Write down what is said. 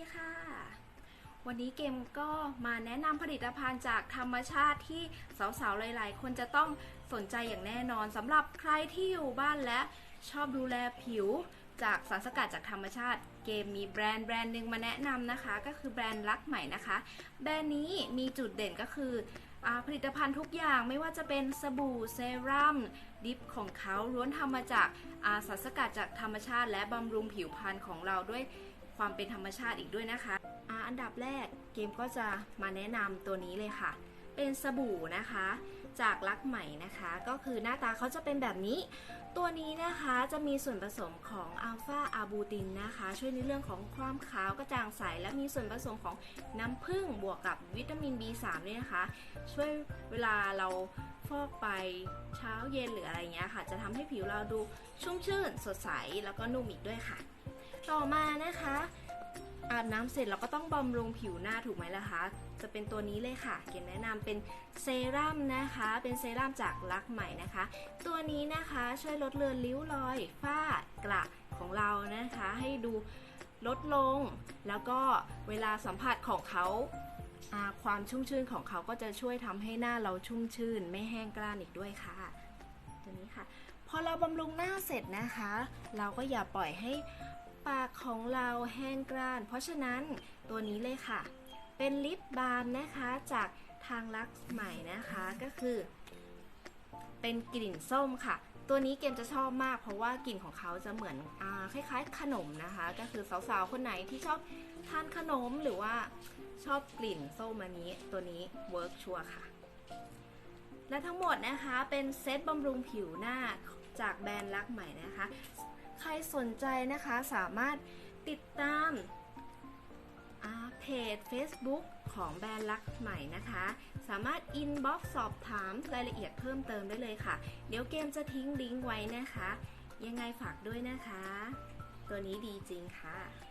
ดีค่ะ วันนี้เกมก็มาแนะนำผลิตภัณฑ์จากธรรมชาติที่สาวๆ หลายๆ คนจะต้องสนใจอย่างแน่นอนสำหรับใครที่อยู่บ้านและชอบดูแลผิวจากสารสกัดจากธรรมชาติ เกมมีแบรนด์แบรนด์หนึ่งมาแนะนำนะคะ ก็คือแบรนด์ลักใหม่นะคะ แบรนด์นี้มีจุดเด่นก็คืออผลิตภัณฑ์ทุกอย่างไม่ว่าจะเป็นสบู่เซรั่มดิฟของเขาล้วนทำมาจากาสารสกัดจากธรรมชาติ และบำรุงผิวพรรณของเราด้วย ความเป็นธรรมชาติอีกด้วยนะคะออันดับแรกเกมก็จะมาแนะนำตัวนี้เลยค่ะ เป็นสบู่นะคะ จากลักใหม่นะคะ ก็คือหน้าตาเขาจะเป็นแบบนี้ ตัวนี้นะคะจะมีส่วนผสมของอัลฟาอาบูตินนะคะ ช่วยในเรื่องของความขาวกระจ่างใส และมีส่วนผสมของน้ำผึ้งบวกกับวิตามิน B3 ด้วยนะคะ ช่วยเวลาเราฟอกไปเช้าเย็นหรืออะไรเงี้ยค่ะ จะทำให้ผิวเราดูชุ่มชื่นสดใสแล้วก็นุ่มอีกด้วยค่ะ ต่อมานะคะ อาบน้ำเสร็จเราก็ต้องบำรุงผิวหน้าถูกไหมล่ะคะ จะเป็นตัวนี้เลยค่ะ เกมแนะนำเป็นเซรั่มนะคะ เป็นเซรั่มจากลักใหม่นะคะ ตัวนี้นะคะช่วยลดเลือนริ้วรอย ฝ้ากระของเรานะคะ ให้ดูลดลง แล้วก็เวลาสัมผัสของเขาอ่าความชุ่มชื่นของเขาก็จะช่วยทำให้หน้าเราชุ่มชื่น ไม่แห้งกร้านอีกด้วยค่ะ ตัวนี้ค่ะ พอเราบำรุงหน้าเสร็จนะคะ เราก็อย่าปล่อยให้ ปากของเราแห้งกร้าน เพราะฉะนั้นตัวนี้เลยค่ะ เป็นลิปบาล์มนะคะจากทางลักใหม่นะคะก็คือ เป็นกลิ่นส้มค่ะ ตัวนี้เกมจะชอบมาก เพราะว่ากลิ่นของเขาจะเหมือนอคล้ายๆ ขนมนะคะ ก็คือสาวๆคนไหนที่ชอบทานขนมหรือว่าชอบกลิ่นส้มอันนี้ ตัวนี้เวิร์กชัวร์ค่ะและทั้งหมดนะคะเป็นเซตบำรุงผิวหน้า จากแบรนด์ลักใหม่นะคะ ใครสนใจนะคะสามารถติดตามเพจ Facebook ของแบรนด์ลักใหม่นะคะ สามารถอินบ็อกซ์สอบถามรายละเอียดเพิ่มเติมได้เลยค่ะ เดี๋ยวเกมจะทิ้งลิงก์ไว้นะคะ ยังไงฝากด้วยนะคะ ตัวนี้ดีจริงค่ะ